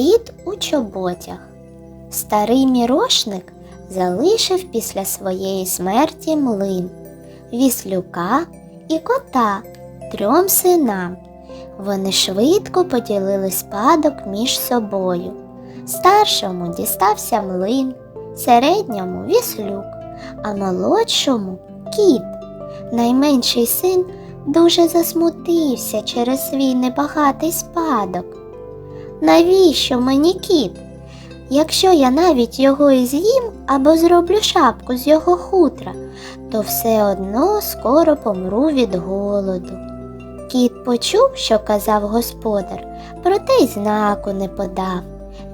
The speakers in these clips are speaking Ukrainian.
Кіт у чоботях. Старий мірошник залишив після своєї смерті млин, віслюка і кота трьом синам. Вони швидко поділили спадок між собою. Старшому дістався млин, середньому віслюк, а молодшому кіт. Найменший син дуже засмутився через свій небагатий спадок. Навіщо мені кіт? Якщо я навіть його і з'їм або зроблю шапку з його хутра, то все одно скоро помру від голоду. Кіт почув, що казав господар, проте й знаку не подав.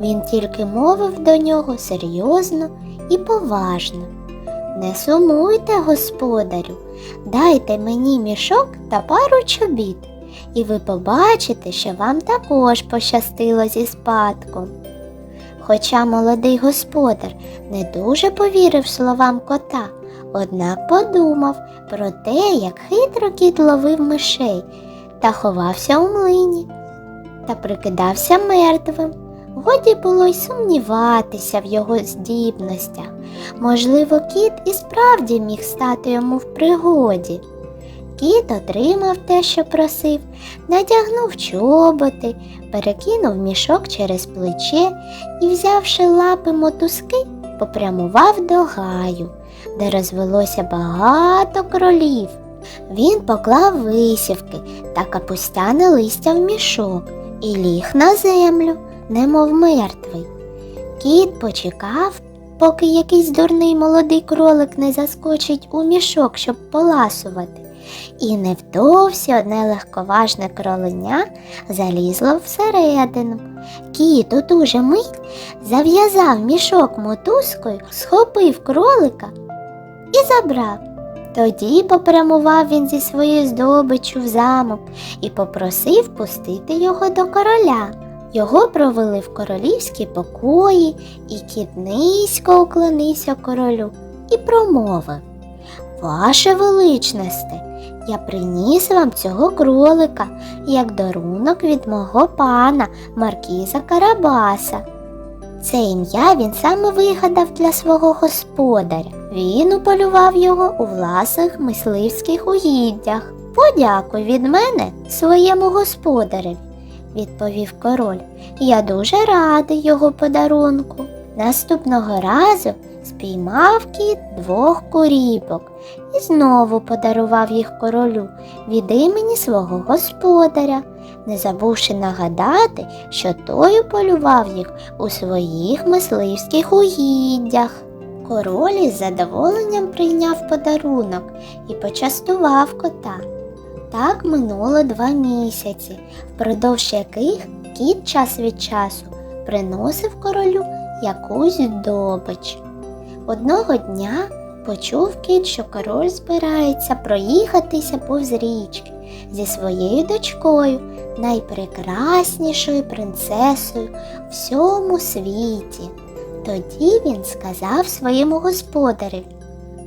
Він тільки мовив до нього серйозно і поважно. Не сумуйте, господарю, дайте мені мішок та пару чобіт, і ви побачите, що вам також пощастило зі спадком. Хоча молодий господар не дуже повірив словам кота, однак подумав про те, як хитро кіт ловив мишей та ховався у млині, та прикидався мертвим. Годі було й сумніватися в його здібностях. Можливо, кіт і справді міг стати йому в пригоді. Кіт отримав те, що просив, надягнув чоботи, перекинув мішок через плече і, взявши лапи мотузки, попрямував до гаю, де розвелося багато кролів. Він поклав висівки та капустяне листя в мішок і ліг на землю, немов мертвий. Кіт почекав, поки якийсь дурний молодий кролик не заскочить у мішок, щоб поласувати. І невдовзі одне легковажне кроленя залізло всередину. Кіт у ту же мить зав'язав мішок мотузкою, схопив кролика і забрав. Тоді попрямував він зі своєю здобиччю в замок і попросив пустити його до короля. Його провели в королівські покої, і кіт низько уклонився королю і промовив Ваше величносте, я приніс вам цього кролика як дарунок від мого пана Маркіза Карабаса. Це ім'я він саме вигадав для свого господаря. Він уполював його у власних мисливських угіддях. Подякуй від мене своєму господареві, відповів король. Я дуже радий його подарунку. Наступного разу спіймав кіт двох куріпок і знову подарував їх королю від імені свого господаря, не забувши нагадати, що той полював їх у своїх мисливських угіддях. Король із задоволенням прийняв подарунок і почастував кота. Так минуло два місяці, впродовж яких кіт час від часу приносив королю якусь здобич. Одного дня почув кіт, що король збирається проїхатися повз річки зі своєю дочкою, найпрекраснішою принцесою в всьому світі. Тоді він сказав своєму господареві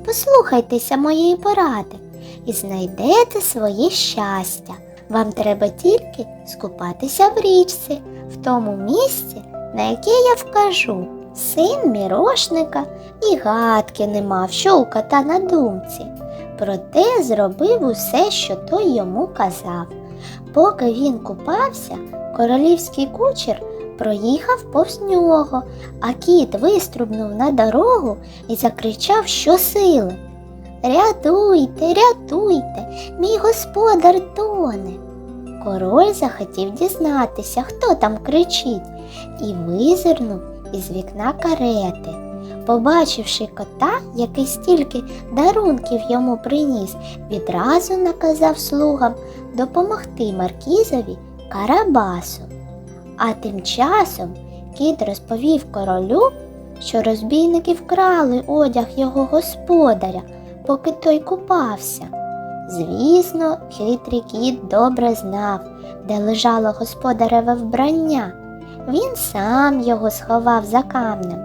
Послухайтеся моєї поради і знайдете своє щастя. Вам треба тільки скупатися в річці, в тому місці, на яке я вкажу. Син мірошника і гадки не мав, що у кота на думці. Проте зробив усе, що той йому казав. Поки він купався, королівський кучер проїхав повз нього, а кіт виструбнув на дорогу і закричав щосили. Рятуйте, рятуйте, мій господар тоне. Король захотів дізнатися, хто там кричить, і визирнув із вікна карети. Побачивши кота, який стільки дарунків йому приніс, відразу наказав слугам допомогти Маркізові Карабасу. А тим часом кіт розповів королю, що розбійники вкрали одяг його господаря, поки той купався. Звісно, хитрий кіт добре знав, де лежало господареве вбрання. Він сам його сховав за камнем.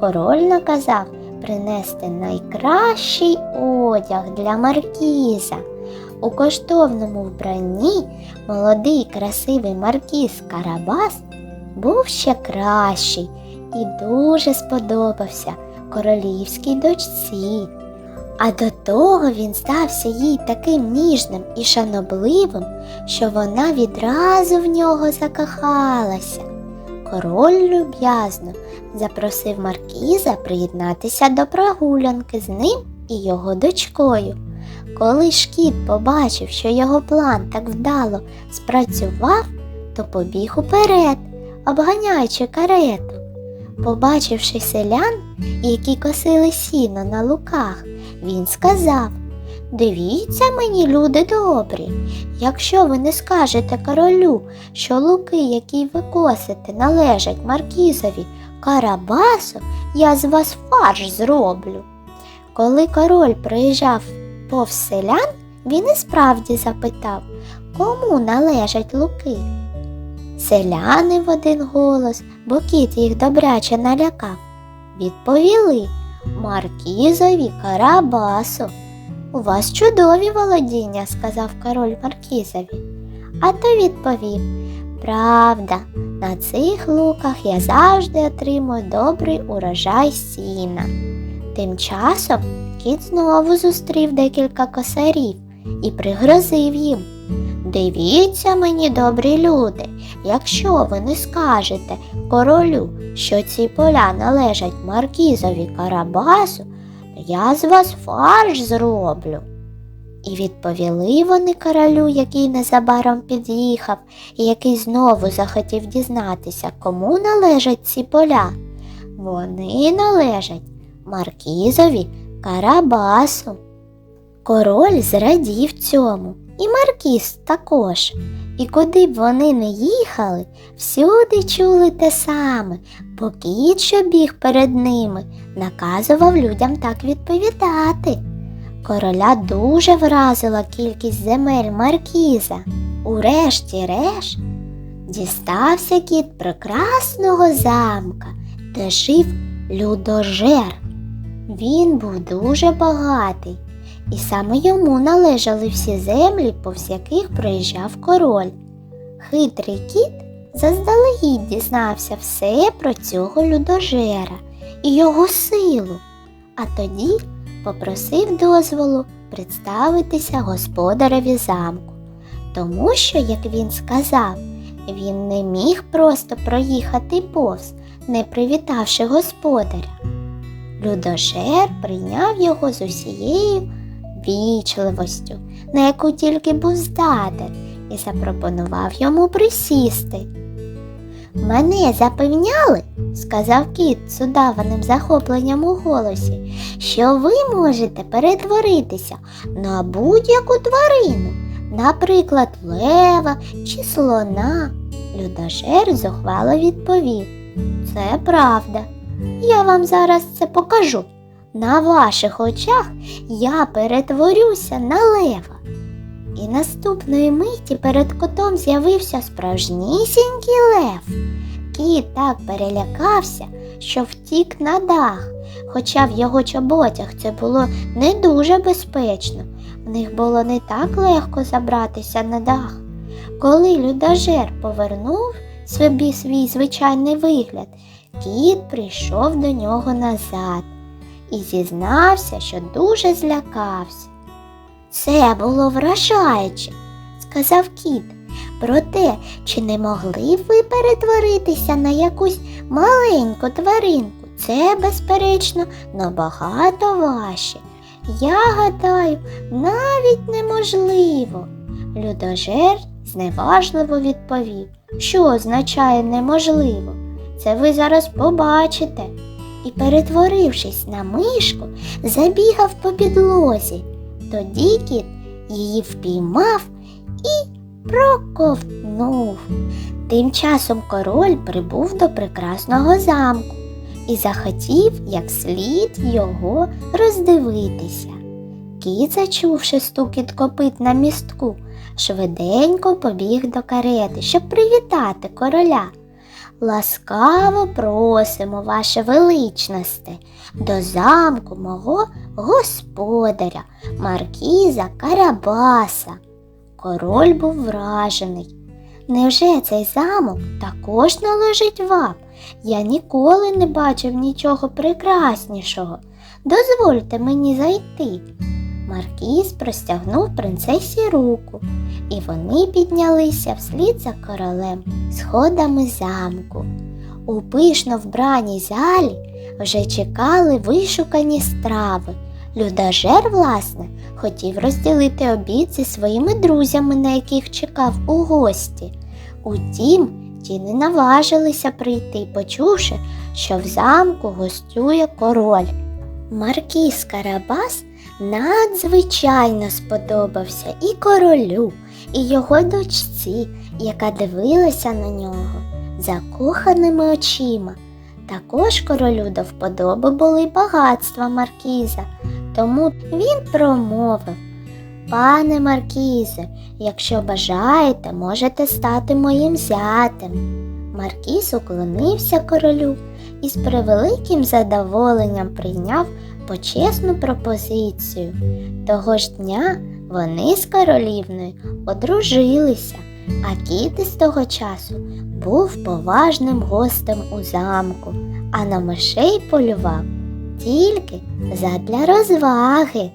Король наказав принести найкращий одяг для маркіза. У коштовному вбранні молодий красивий маркіз Карабас був ще кращий і дуже сподобався королівській дочці. А до того він стався їй таким ніжним і шанобливим, що вона відразу в нього закохалася. Король люб'язно запросив Маркіза приєднатися до прогулянки з ним і його дочкою. Коли ж кіт побачив, що його план так вдало спрацював, то побіг уперед, обганяючи карету. Побачивши селян, які косили сіно на луках, він сказав Дивіться мені, люди добрі, якщо ви не скажете королю, що луки, які ви косите, належать Маркізові Карабасу, я з вас фарш зроблю. Коли король приїжджав повз селян, він і справді запитав, кому належать луки. Селяни в один голос, бо кіт їх добряче налякав, відповіли Маркізові Карабасу. У вас чудові володіння, сказав король Маркізові. А той відповів Правда, на цих луках я завжди отримую добрий урожай сіна. Тим часом кіт знову зустрів декілька косарів і пригрозив їм. Дивіться мені, добрі люди, якщо ви не скажете королю, що ці поля належать Маркізові Карабасу, я з вас фарш зроблю. І відповіли вони королю, який незабаром під'їхав, і який знову захотів дізнатися, кому належать ці поля. Вони належать Маркізові Карабасу. Король зрадів цьому, і Маркіз також. І куди б вони не їхали, всюди чули те саме, бо кіт, що біг перед ними, наказував людям так відповідати. Короля дуже вразила кількість земель Маркіза. Урешті-решт дістався кіт прекрасного замка, де жив людожер. Він був дуже багатий, і саме йому належали всі землі, повз яких проїжджав король. Хитрий кіт заздалегідь дізнався все про цього людожера і його силу, а тоді попросив дозволу представитися господареві замку, тому що, як він сказав, він не міг просто проїхати повз, не привітавши господаря. Людожер прийняв його з усією вічливостю, на яку тільки був здатен, і запропонував йому присісти. Мене запевняли, сказав кіт з удаваним захопленням у голосі, що ви можете перетворитися на будь-яку тварину, наприклад, лева чи слона. Людожер зухвало відповів Це правда. Я вам зараз це покажу. На ваших очах я перетворюся на лева. І наступної миті перед котом з'явився справжнісінький лев. Кіт так перелякався, що втік на дах, хоча в його чоботях це було не дуже безпечно, в них було не так легко забратися на дах. Коли людожер повернув собі свій звичайний вигляд, кіт прийшов до нього назад і зізнався, що дуже злякався. Це було вражаюче, сказав кіт. Проте, чи не могли б ви перетворитися на якусь маленьку тваринку? Це, безперечно, набагато важче. Я гадаю, навіть неможливо. Людожер зневажливо відповів, що означає неможливо. Це ви зараз побачите. І, перетворившись на мишку, забігав по підлозі. Тоді кіт її впіймав і проковтнув. Тим часом король прибув до прекрасного замку і захотів як слід його роздивитися. Кіт, зачувши стукіт копит на містку, швиденько побіг до карети, щоб привітати короля. Ласкаво просимо, ваше величносте, до замку мого господаря, маркіза Карабаса. Король був вражений. Невже цей замок також належить вам? Я ніколи не бачив нічого прекраснішого. Дозвольте мені зайти. Маркіз простягнув принцесі руку, і вони піднялися вслід за королем сходами замку. У пишно вбраній залі вже чекали вишукані страви. Людожер, власне, хотів розділити обід зі своїми друзями, на яких чекав у гості. Утім, ті не наважилися прийти, почувши, що в замку гостює король. Маркіз Карабас надзвичайно сподобався і королю, і його дочці, яка дивилася на нього закоханими очима. Також королю до вподоби були багатства Маркіза, тому він промовив Пане Маркізе, якщо бажаєте, можете стати моїм зятем. Маркіз уклонився королю і з превеликим задоволенням прийняв почесну пропозицію. Того ж дня вони з королівною одружилися, а кіт із того часу був поважним гостем у замку, а на мишей полював тільки задля розваги.